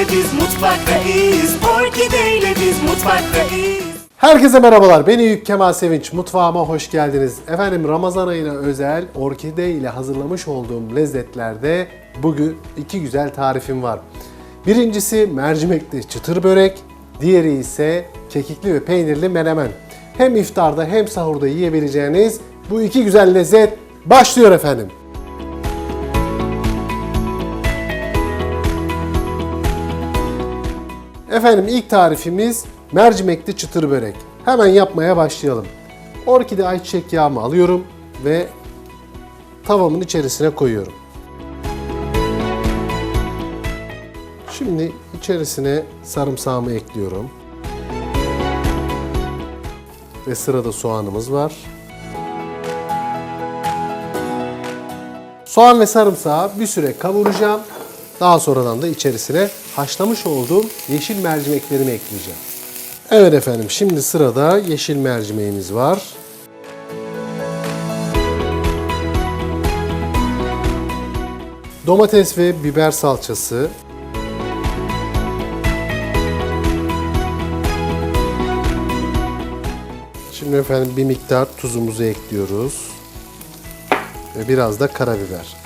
Orkideyle biz mutfaktayız. Orkideyle biz mutfaktayız. Herkese merhabalar. Ben Eyüp Kemal Sevinç. Mutfağıma hoş geldiniz. Efendim Ramazan ayına özel orkide ile hazırlamış olduğum lezzetlerde bugün iki güzel tarifim var. Birincisi mercimekli çıtır börek, diğeri ise kekikli ve peynirli menemen. Hem iftarda hem sahurda yiyebileceğiniz bu iki güzel lezzet başlıyor efendim. Efendim ilk tarifimiz mercimekli çıtır börek. Hemen yapmaya başlayalım. Orkide ayçiçek yağımı alıyorum ve tavamın içerisine koyuyorum. Şimdi içerisine sarımsağımı ekliyorum. Ve sırada soğanımız var. Soğan ve sarımsağı bir süre kavuracağım. Daha sonradan da içerisine haşlamış olduğum yeşil mercimeklerimi ekleyeceğim. Evet efendim şimdi sırada yeşil mercimeğimiz var. Domates ve biber salçası. Şimdi efendim bir miktar tuzumuzu ekliyoruz. Ve biraz da karabiber.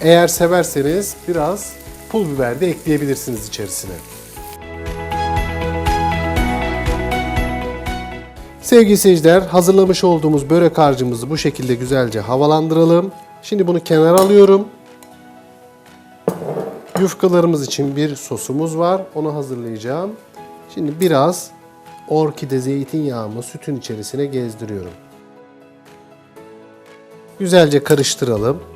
Eğer severseniz biraz pul biber de ekleyebilirsiniz içerisine. Sevgili seyirciler, hazırlamış olduğumuz börek harcımızı bu şekilde güzelce havalandıralım. Şimdi bunu kenara alıyorum. Yufkalarımız için bir sosumuz var. Onu hazırlayacağım. Şimdi biraz orkide zeytinyağımı sütün içerisine gezdiriyorum. Güzelce karıştıralım.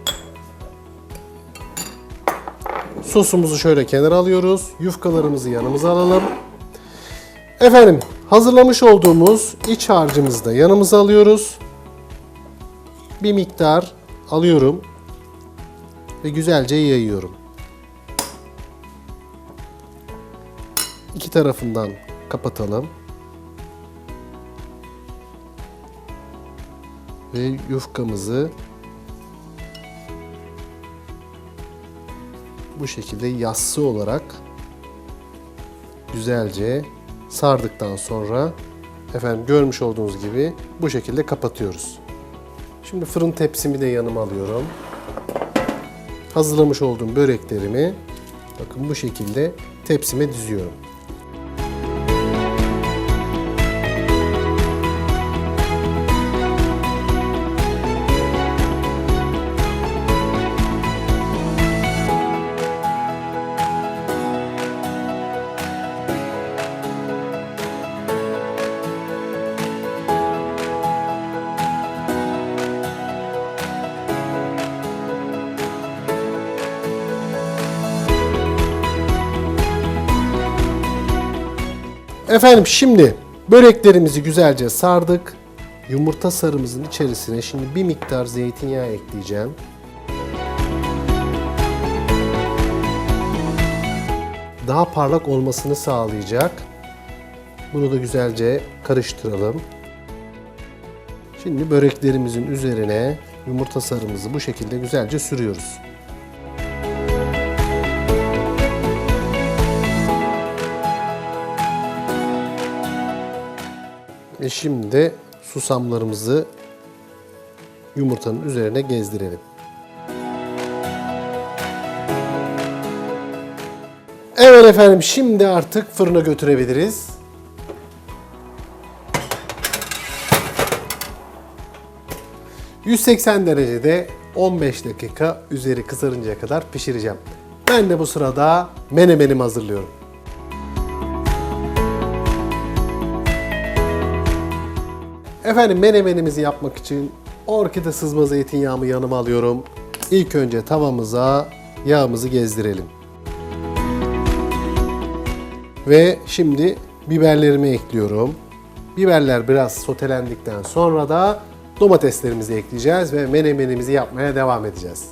Sosumuzu şöyle kenara alıyoruz. Yufkalarımızı yanımıza alalım. Efendim hazırlamış olduğumuz iç harcımızı da yanımıza alıyoruz. Bir miktar alıyorum ve güzelce yayıyorum. İki tarafından kapatalım. Ve yufkamızı bu şekilde yassı olarak güzelce sardıktan sonra efendim görmüş olduğunuz gibi bu şekilde kapatıyoruz. Şimdi fırın tepsimi de yanıma alıyorum. Hazırlamış olduğum böreklerimi bakın bu şekilde tepsime diziyorum. Efendim şimdi böreklerimizi güzelce sardık. Yumurta sarımızın içerisine şimdi bir miktar zeytinyağı ekleyeceğim. Daha parlak olmasını sağlayacak. Bunu da güzelce karıştıralım. Şimdi böreklerimizin üzerine yumurta sarımızı bu şekilde güzelce sürüyoruz. Ve şimdi susamlarımızı yumurtanın üzerine gezdirelim. Evet efendim şimdi artık fırına götürebiliriz. ...180 derecede 15 dakika üzeri kızarıncaya kadar pişireceğim. Ben de bu sırada menemenimi hazırlıyorum. Efendim menemenimizi yapmak için orkide sızma zeytinyağımı yanıma alıyorum. İlk önce tavamıza yağımızı gezdirelim. Ve şimdi biberlerimi ekliyorum. Biberler biraz sotelendikten sonra da domateslerimizi ekleyeceğiz ve menemenimizi yapmaya devam edeceğiz.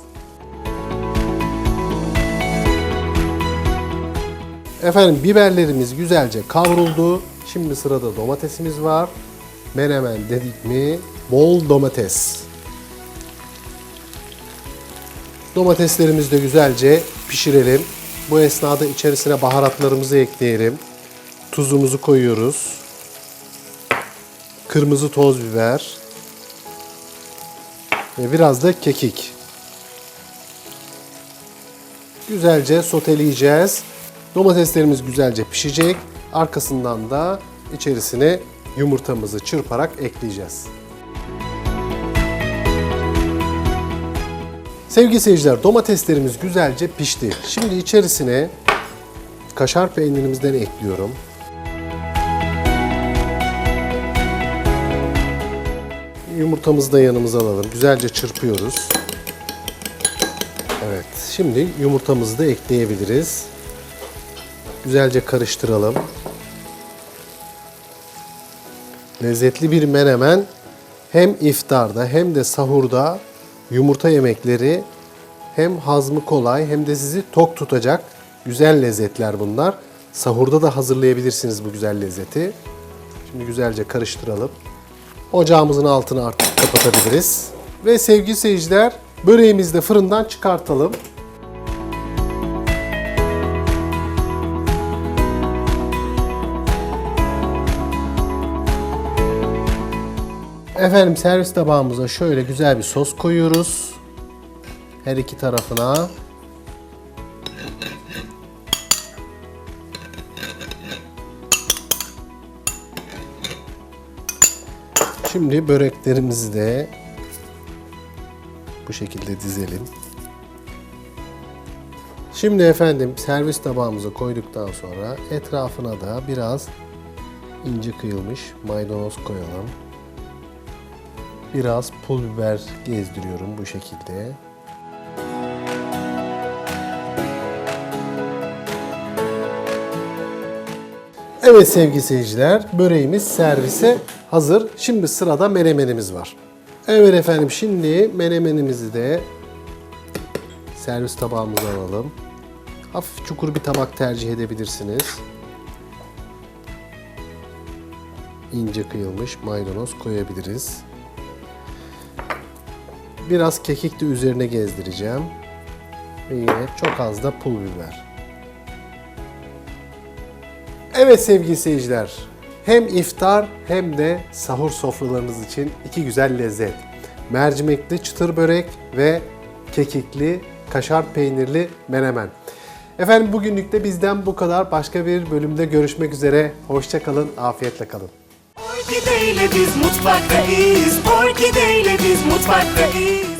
Efendim biberlerimiz güzelce kavruldu. Şimdi sırada domatesimiz var. Menemen dedik mi bol domates. Domateslerimizi de güzelce pişirelim. Bu esnada içerisine baharatlarımızı ekleyelim. Tuzumuzu koyuyoruz. Kırmızı toz biber. Ve biraz da kekik. Güzelce soteleyeceğiz. Domateslerimiz güzelce pişecek. Arkasından da içerisine yumurtamızı çırparak ekleyeceğiz. Sevgili seyirciler domateslerimiz güzelce pişti. Şimdi içerisine kaşar peynirimizden ekliyorum. Yumurtamızı da yanımıza alalım. Güzelce çırpıyoruz. Evet. Şimdi yumurtamızı da ekleyebiliriz. Güzelce karıştıralım. Lezzetli bir menemen hem iftarda hem de sahurda yumurta yemekleri hem hazmı kolay hem de sizi tok tutacak güzel lezzetler bunlar. Sahurda da hazırlayabilirsiniz bu güzel lezzeti. Şimdi güzelce karıştıralım. Ocağımızın altını artık kapatabiliriz. Ve sevgili seyirciler böreğimizi de fırından çıkartalım. Efendim servis tabağımıza şöyle güzel bir sos koyuyoruz. Her iki tarafına. Şimdi böreklerimizi de bu şekilde dizelim. Şimdi efendim servis tabağımıza koyduktan sonra etrafına da biraz ince kıyılmış maydanoz koyalım. Biraz pul biber gezdiriyorum bu şekilde. Evet sevgili seyirciler, böreğimiz servise hazır. Şimdi sırada menemenimiz var. Evet efendim şimdi menemenimizi de servis tabağımıza alalım. Hafif çukur bir tabak tercih edebilirsiniz. İnce kıyılmış maydanoz koyabiliriz. Biraz kekik de üzerine gezdireceğim. Ve yine çok az da pul biber. Evet sevgili seyirciler, hem iftar hem de sahur sofralarınız için iki güzel lezzet. Mercimekli çıtır börek ve kekikli kaşar peynirli menemen. Efendim bugünlük de bizden bu kadar. Başka bir bölümde görüşmek üzere. Hoşçakalın, afiyetle kalın. Orkideyle biz mutfaktayız. Orkideyle biz mutfaktayız.